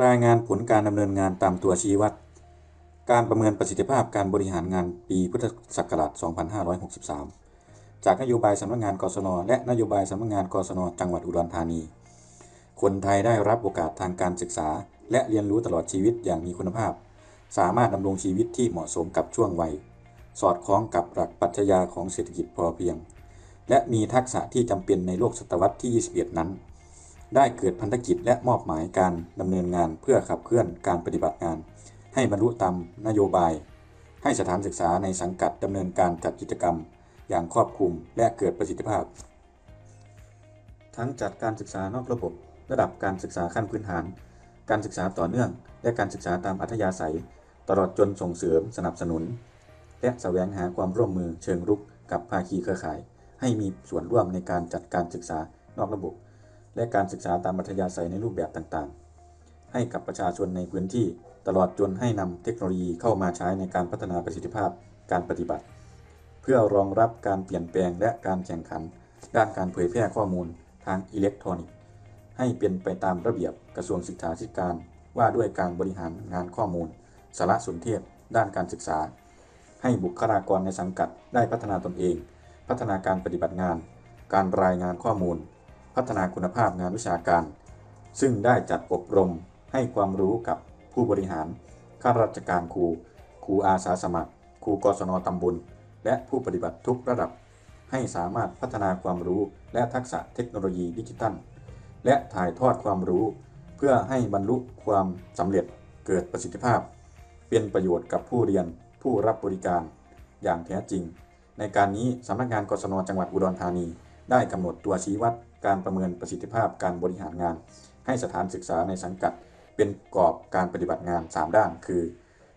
รายงานผลการดำเนินงานตามตัวชี้วัด การประเมินประสิทธิภาพการบริหารงานปีพุทธศักราช 2563 จากนโยบายสำนักงานกศน และนโยบายสำนักงานกศน จังหวัดอุดรธานี คนไทยได้รับโอกาสทางการศึกษา และเรียนรู้ตลอดชีวิตอย่างมีคุณภาพ สามารถดำรงชีวิตที่เหมาะสมกับช่วงวัย สอดคล้องกับหลักปรัชญาของเศรษฐกิจพอเพียง และมีทักษะที่จำเป็นในโลกศตวรรษที่ 21 นั้น ได้เกิดพันธกิจและมอบหมายการดำเนินงานเพื่อขับเคลื่อนการปฏิบัติงาน ให้บรรลุตามนโยบาย ให้สถานศึกษาในสังกัดดำเนินการจัดกิจกรรม อย่างครอบคลุมและเกิดประสิทธิภาพ ทั้งจัดการศึกษานอกระบบ ระดับการศึกษาขั้นพื้นฐาน การศึกษาต่อเนื่อง และการศึกษาตามอัธยาศัย ตลอดจนส่งเสริมสนับสนุน และแสวงหาความร่วมมือเชิงรุกกับภาคีเครือข่าย ให้มีส่วนร่วมในการจัดการศึกษานอกระบบ และการศึกษาตามอัธยาศัยในรูปแบบต่างๆ ให้กับประชาชนในพื้นที่ตลอดจนให้นำเทคโนโลยีเข้ามาใช้ในการพัฒนาประสิทธิภาพการปฏิบัติ เพื่อรองรับการเปลี่ยนแปลงและการแข่งขัน ด้านการเผยแพร่ข้อมูลทางอิเล็กทรอนิกส์ ให้เป็นไปตามระเบียบกระทรวงศึกษาธิการว่าด้วยการบริหารงานข้อมูล สารสนเทศ ด้านการศึกษา ให้บุคลากรในสังกัดได้พัฒนาตนเอง พัฒนาการปฏิบัติงาน การรายงานข้อมูล พัฒนาคุณภาพงานวิชาการ ซึ่งได้จัดอบรมให้ความรู้กับผู้บริหาร ข้าราชการครู ครูอาสาสมัคร ครูกศนตำบล และผู้ปฏิบัติทุกระดับ ให้สามารถพัฒนาความรู้และทักษะเทคโนโลยีดิจิทัล และถ่ายทอดความรู้ เพื่อให้บรรลุความสำเร็จเกิดประสิทธิภาพ เป็นประโยชน์กับผู้เรียนผู้รับบริการ อย่างแท้จริง ในการนี้สำนักงานกศนจังหวัดอุดรธานี ได้กำหนดตัวชี้วัด การประเมินประสิทธิภาพการบริหารงาน ให้สถานศึกษาในสังกัด เป็นกรอบการปฏิบัติงาน 3 ด้าน คือ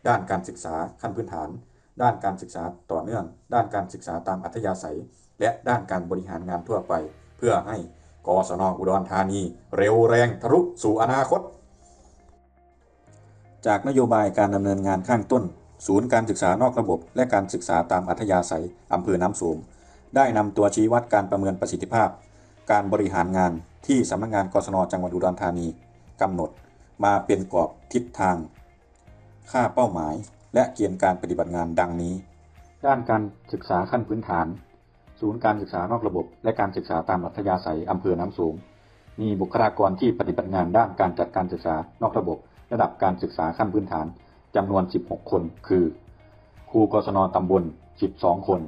ด้านการศึกษาขั้นพื้นฐาน ด้านการศึกษาต่อเนื่อง ด้านการศึกษาตามอัธยาศัย และด้านการบริหารงานทั่วไป เพื่อให้กศนอุดรธานี เร็วแรงทะลุสู่อนาคต จากนโยบายการดำเนินงานข้างต้น ศูนย์การศึกษานอกระบบ และการศึกษาตามอัธยาศัยอำเภอน้ำโสมได้นำตัวชี้วัดการประเมินประสิทธิภาพ การบริหารงานที่สำนักงานกศนจังหวัดอุดรธานีกำหนดมาเป็นกรอบทิศทาง ค่าเป้าหมาย และเกณฑ์การปฏิบัติงานดังนี้ ด้านการศึกษาขั้นพื้นฐาน ศูนย์การศึกษานอกระบบ และการศึกษาตามอัธยาศัยอำเภอน้ำสูง มีบุคลากรที่ปฏิบัติงานด้านการจัดการศึกษานอกระบบ ระดับการศึกษาขั้นพื้นฐานจำนวน 16 คน คือ ครูกศนตำบล 12 คน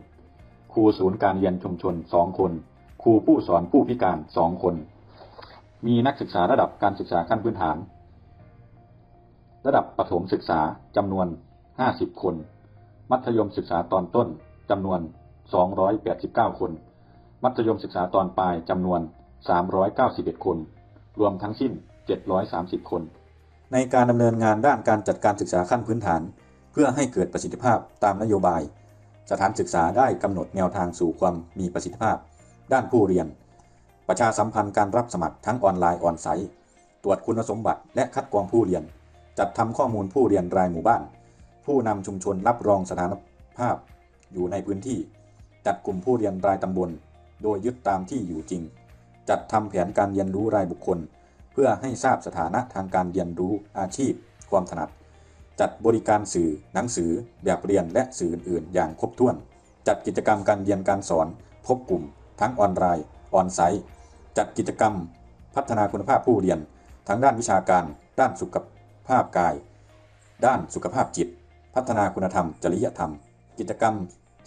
ครูศูนย์การเรียนชุมชน 2 คน ครูผู้สอนผู้พิการ2คน มีนักศึกษาระดับการศึกษาขั้นพื้นฐาน ระดับประถมศึกษาจำนวน 50 คน มัธยมศึกษาตอนต้นจำนวน 289 คน มัธยมศึกษาตอนปลายจำนวน 391 คน รวมทั้งสิ้น 730 คน ในการดำเนินงานด้านการจัดการศึกษาขั้นพื้นฐาน เพื่อให้เกิดประสิทธิภาพตามนโยบาย สถานศึกษาได้กำหนดแนวทางสู่ความมีประสิทธิภาพ ด้านผู้เรียน ประชาสัมพันธ์การรับสมัครทั้งออนไลน์ออนไซต์ตรวจคุณสมบัติและคัดกรองผู้เรียน จัดทำข้อมูลผู้เรียนรายหมู่บ้าน ผู้นำชุมชนรับรองสถานภาพอยู่ในพื้นที่ จัดกลุ่มผู้เรียนรายตำบล โดยยึดตามที่อยู่จริง จัดทำแผนการเรียนรู้รายบุคคล เพื่อให้ทราบสถานะทางการเรียนรู้อาชีพ ความถนัด จัดบริการสื่อ หนังสือ แบบเรียนและสื่ออื่นๆ อย่างครบถ้วน จัดกิจกรรมการเรียนการสอน พบกลุ่ม ทั้งออนไลน์ ออนไซต์ จัดกิจกรรม พัฒนาคุณภาพผู้เรียน ทั้งด้านวิชาการ ด้านสุขภาพกาย ด้านสุขภาพจิต พัฒนาคุณธรรม จริยธรรม กิจกรรม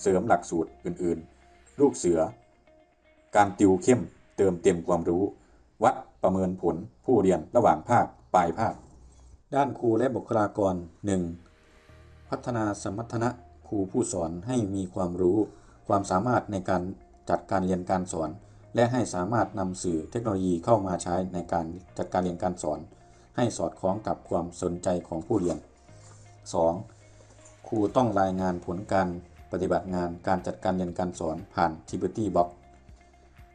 เสริมหลักสูตรอื่น ๆ ลูกเสือ การติวเข้ม เติมเต็มความรู้ วัดประเมินผลผู้เรียนระหว่างภาคปลายภาค ด้านครูและบุคลากร 1. พัฒนาสมรรถนะครูผู้สอนให้มีความรู้ ความสามารถในการ จัดการเรียนการสอน และให้สามารถนำสื่อเทคโนโลยีเข้ามาใช้ในการจัดการเรียนการสอน ให้สอดคล้องกับความสนใจของผู้เรียน 2. ครูต้องรายงานผลการปฏิบัติงานการจัดการเรียนการสอนผ่าน t i b e t y Box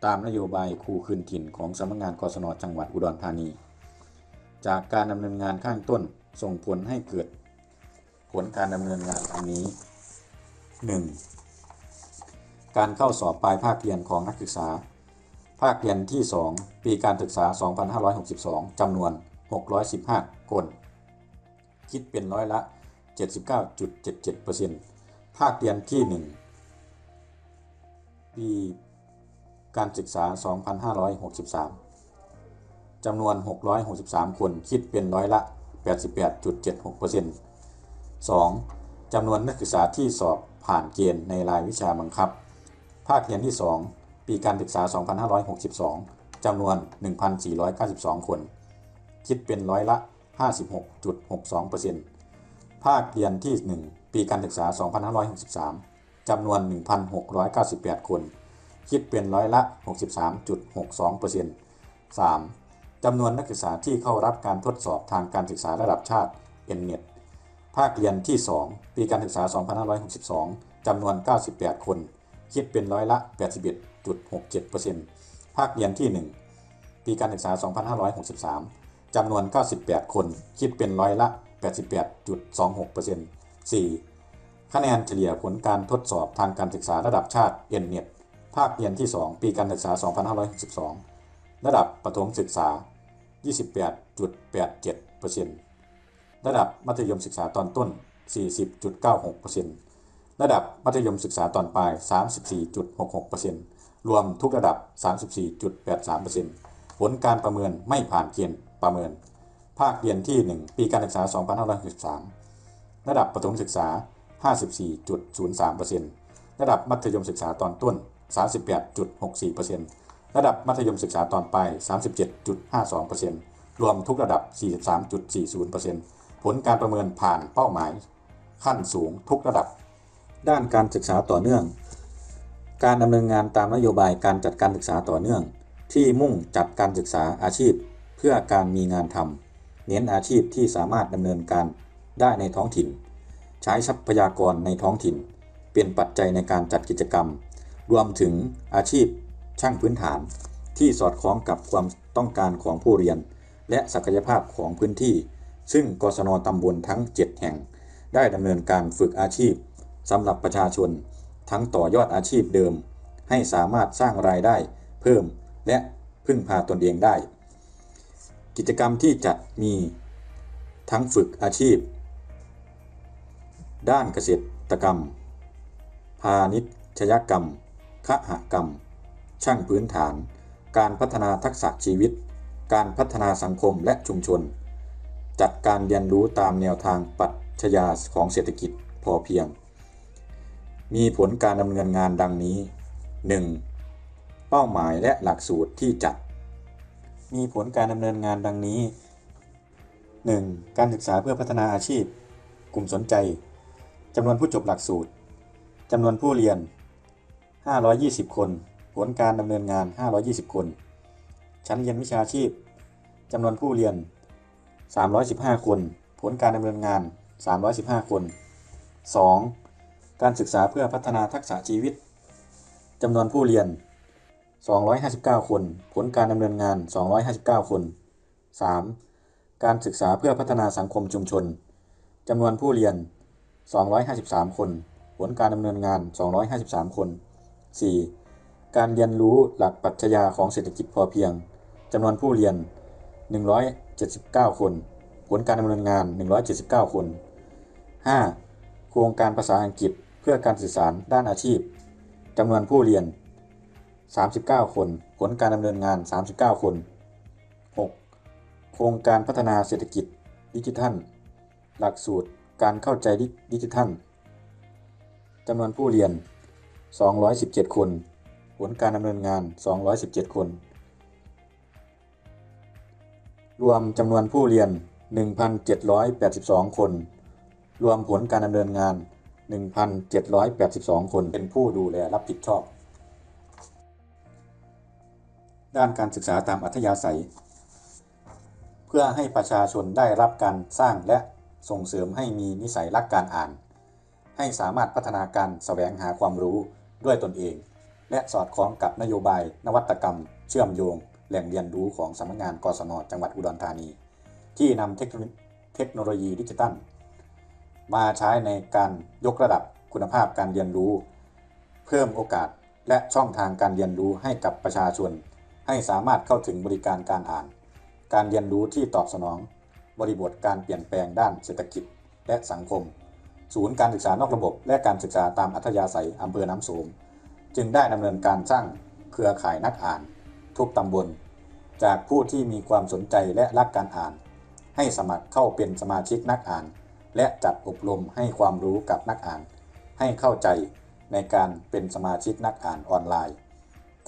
ตามนโยบายครูคืนถิ่นของสำนักงานกศนจังหวัดอุดรธานี จากการดำเนินงานข้างต้นส่งผลให้เกิด ผลการดำเนินงานอันนี้ 1. การเข้าสอบปลายภาคเรียนของนักศึกษา ภาคเรียนที่ 2 ปีการศึกษา 2562 จำนวน 615 คน คิดเป็นร้อยละ 79.77%ภาคเรียนที่ 1 ปีการศึกษา 2563 จำนวน 663 คน คิดเป็นร้อยละ 88.76% 2. จำนวนนักศึกษาที่สอบผ่านเกณฑ์ในรายวิชาบังคับ ภาคเรียนที่ 2 ปีการศึกษา 2562 จำนวน 1,492 คน คิดเป็นร้อยละ 56.62%ภาคเรียนที่ 1 ปีการศึกษา 2563 จำนวน 1,698 คน คิดเป็นร้อยละ 63.62% 3. จำนวนนักศึกษาที่เข้ารับการทดสอบทางการศึกษาระดับชาติ NNET ภาคเรียนที่ 2 ปีการศึกษา 2562 จำนวน 98 คน คิดเป็นร้อยละ 81.67%ภาคเรียนที่ 1 ปีการศึกษา 2563 จำนวน 98 คน คิดเป็นร้อยละ 88.26% 4. คะแนนเฉลี่ยผลการทดสอบทางการศึกษาระดับชาติ NNET ภาคเรียนที่ 2 ปีการศึกษา 2562 ระดับประถมศึกษา 28.87%ระดับมัธยมศึกษาตอนต้น 40.96% ระดับมัธยมศึกษาตอนปลาย 34.66%รวมทุกระดับ 34.83%ผลการประเมินไม่ผ่านเกณฑ์ประเมิน ภาคเรียนที่ 1 ปีการศึกษา 2563 ระดับประถมศึกษา 54.03%ระดับมัธยมศึกษาตอนต้น 38.64%ระดับมัธยมศึกษาตอนปลาย 37.52%รวมทุกระดับ 43.40%ผลการประเมินผ่านเป้าหมาย ขั้นสูงทุกระดับ ด้านการศึกษาต่อเนื่อง การดำเนินงานตามนโยบายการจัดการศึกษาต่อเนื่อง ที่มุ่งจัดการศึกษาอาชีพ เพื่อการมีงานทำเน้นอาชีพที่สามารถดำเนินการได้ในท้องถิ่น ใช้ทรัพยากรในท้องถิ่น เป็นปัจจัยในการจัดกิจกรรม รวมถึงอาชีพช่างพื้นฐาน ที่สอดคล้องกับความต้องการของผู้เรียน และศักยภาพของพื้นที่ ซึ่งกศนตำบลทั้ง 7 แห่ง ได้ดำเนินการฝึกอาชีพ สำหรับประชาชน ทั้งต่อยอดอาชีพเดิม ให้สามารถสร้างรายได้เพิ่มและพึ่งพาตนเองได้ กิจกรรมที่จัดมีทั้งฝึกอาชีพ ด้านเกษตรกรรม พาณิชยกรรมคหกรรม ช่างพื้นฐาน การพัฒนาทักษะชีวิต การพัฒนาสังคมและชุมชน จัดการเรียนรู้ตามแนวทางปรัชญาของเศรษฐกิจพอเพียง มีผลการดำเนินงานดังนี้ 1. เป้าหมายและหลักสูตรที่จัด มีผลการดำเนินงานดังนี้ 1. การศึกษาเพื่อพัฒนาอาชีพ กลุ่มสนใจจำนวนผู้จบหลักสูตรจำนวนผู้เรียน 520 คน ผลการดำเนินงาน 520 คน ชั้นเรียนวิชาชีพจำนวนผู้เรียน 315 คน ผลการดำเนินงาน 315 คน 2. การศึกษาเพื่อพัฒนาทักษะชีวิตจำนวนผู้เรียน 259 คน ผลการดำเนินงาน 259 คน 3. การศึกษาเพื่อพัฒนาสังคมชุมชนจำนวนผู้เรียน 253 คน ผลการดำเนินงาน 253 คน 4. การเรียนรู้หลักปรัชญาของเศรษฐกิจพอเพียงจำนวนผู้เรียน 179 คน ผลการดำเนินงาน 179 คน 5. โครงการภาษาอังกฤษ พื่อการสื่อสารด้านอาชีพจำนวนผู้เรียน 39 คน ผลการดำเนินงาน 39 คน 6. โครงการพัฒนาเศรษฐกิจดิจิทัล หลักสูตรการเข้าใจดิจิทัลจำนวนผู้เรียน 217 คน ผลการดำเนินงาน 217 คน รวมจำนวนผู้เรียน 1,782 คน รวมผลการดำเนินงาน 1,782 คนเป็นผู้ดูแลรับผิดชอบ ด้านการศึกษาตามอัธยาศัย เพื่อให้ประชาชนได้รับการสร้างและส่งเสริมให้มีนิสัยรักการอ่าน ให้สามารถพัฒนาการแสวงหาความรู้ด้วยตนเอง และสอดคล้องกับนโยบาย นวัตกรรม เชื่อมโยง แหล่งเรียนรู้ของสำนักงานกศนจังหวัดอุดรธานี ที่นำเทคโนโลยีดิจิตัล มาใช้ในการยกระดับคุณภาพการเรียนรู้ เพิ่มโอกาสและช่องทางการเรียนรู้ให้กับประชาชน ให้สามารถเข้าถึงบริการการอ่าน การเรียนรู้ที่ตอบสนอง บริบทการเปลี่ยนแปลงด้านเศรษฐกิจและสังคม ศูนย์การศึกษานอกระบบ และการศึกษาตามอัธยาศัยอำเภอน้ำโสม จึงได้ดำเนินการสร้างเครือข่ายนักอ่าน ทุกตำบล จากผู้ที่มีความสนใจและรักการอ่าน ให้สมัครเข้าเป็นสมาชิกนักอ่าน และจัดอบรมให้ความรู้กับนักอ่าน ให้เข้าใจในการเป็นสมาชิกนักอ่านออนไลน์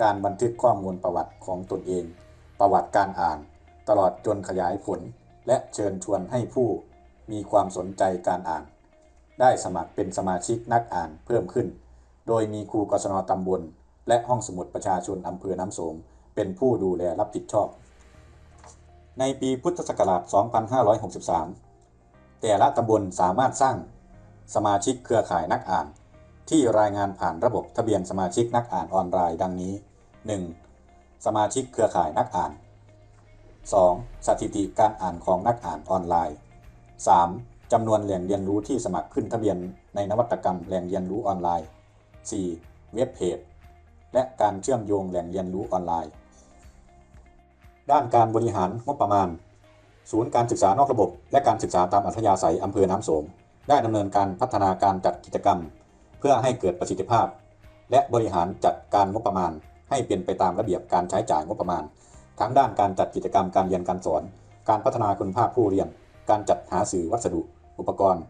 การบันทึกข้อมูลประวัติของตนเอง ประวัติการอ่าน ตลอดจนขยายผล และเชิญชวนให้ผู้มีความสนใจการอ่าน ได้สมัครเป็นสมาชิกนักอ่านเพิ่มขึ้น โดยมีครูกศนตำบล และห้องสมุดประชาชนอำเภอน้ำสมเป็นผู้ดูแลรับผิดชอบ ในปีพุทธศักราช 2563 แต่ละตำบลสามารถสร้างสมาชิกเครือข่ายนักอ่าน ที่รายงานผ่านระบบทะเบียนสมาชิกนักอ่านออนไลน์ดังนี้ 1. สมาชิกเครือข่ายนักอ่าน 2. สถิติการอ่านของนักอ่านออนไลน์ 3. จำนวนแหล่งเรียนรู้ที่สมัครขึ้นทะเบียนในนวัตกรรมแหล่งเรียนรู้ออนไลน์ 4. เว็บเพจ และการเชื่อมโยงแหล่งเรียนรู้ออนไลน์ ด้านการบริหารงบประมาณ ศูนย์การศึกษานอกระบบ และการศึกษาตามอัธยาศัยอำเภอน้ำโสม ได้ดำเนินการพัฒนาการจัดกิจกรรม เพื่อให้เกิดประสิทธิภาพ และบริหารจัดการงบประมาณ ให้เป็นไปตามระเบียบการใช้จ่ายงบประมาณ ทั้งด้านการจัดกิจกรรมการเรียนการสอน การพัฒนาคุณภาพผู้เรียน การจัดหาสื่อวัสดุ อุปกรณ์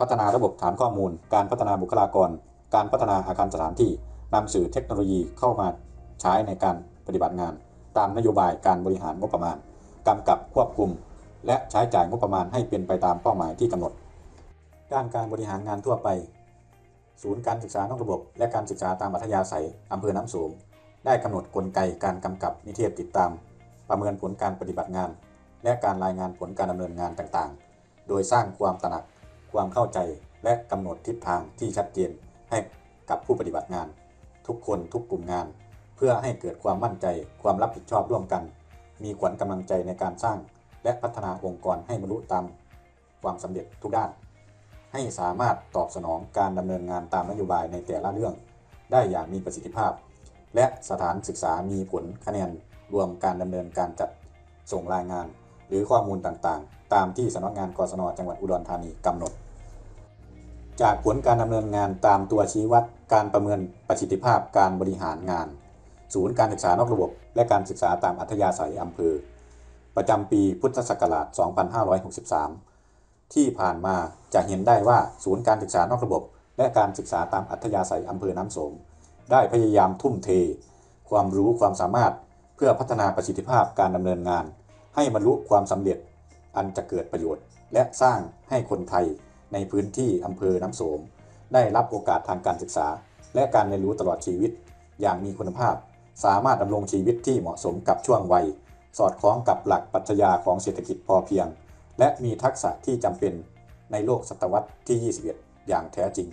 พัฒนาระบบฐานข้อมูล การพัฒนาบุคลากร การพัฒนาอาคารสถานที่นำสื่อเทคโนโลยีเข้ามาใช้ในการปฏิบัติงาน ตามนโยบายการบริหารงบประมาณ กำกับควบคุม และใช้จ่ายงบประมาณให้เป็นไปตามเป้าหมายที่กำหนด ด้านการบริหารงานทั่วไป ศูนย์การศึกษานอกระบบ และการศึกษาตามอัธยาศัยอำเภอน้ำโสมได้กำหนดกลไกการกำกับนิเทศติดตาม ประเมินผลการปฏิบัติงาน และการรายงานผลการดำเนินงานต่างๆ โดยสร้างความตระหนัก ความเข้าใจ และกำหนดทิศทางที่ชัดเจนให้กับผู้ปฏิบัติงาน ทุกคนทุกกลุ่มงาน เพื่อให้เกิดความมั่นใจ ความรับผิดชอบร่วมกัน มีขวัญกำลังใจในการสร้าง และพัฒนาองค์กรให้บรรลุตามความสำเร็จทุกด้าน ให้สามารถตอบสนองการดำเนินงานตามนโยบายในแต่ละเรื่อง ได้อย่างมีประสิทธิภาพ และสถานศึกษามีผลคะแนนรวมการดำเนินการจัดส่งรายงาน หรือข้อมูลต่างๆ ตามที่สำนักงานกศนจังหวัดอุดรธานีกำหนด จากผลการดำเนินงานตามตัวชี้วัดการประเมินประสิทธิภาพการบริหารงาน ศูนย์การศึกษานอกระบบ และการศึกษาตามอัธยาศัยอำเภอ ประจำปีพุทธศักราช 2563 ที่ผ่านมาจะเห็นได้ว่าศูนย์การศึกษานอกระบบ และการศึกษาตามอัธยาศัยอำเภอน้ำโสม ได้พยายามทุ่มเท ความรู้ความสามารถเพื่อพัฒนาประสิทธิภาพการดำเนินงาน ให้บรรลุความสำเร็จอันจะเกิดประโยชน์ และสร้างให้คนไทยในพื้นที่อำเภอน้ำโสม ได้รับโอกาสทางการศึกษา และการเรียนรู้ตลอดชีวิต อย่างมีคุณภาพ สามารถดำรงชีวิตที่เหมาะสมกับช่วงวัย สอดคล้องกับหลักปรัชญาของเศรษฐกิจพอเพียง และมีทักษะที่จำเป็นในโลกศตวรรษที่ 21 อย่างแท้จริง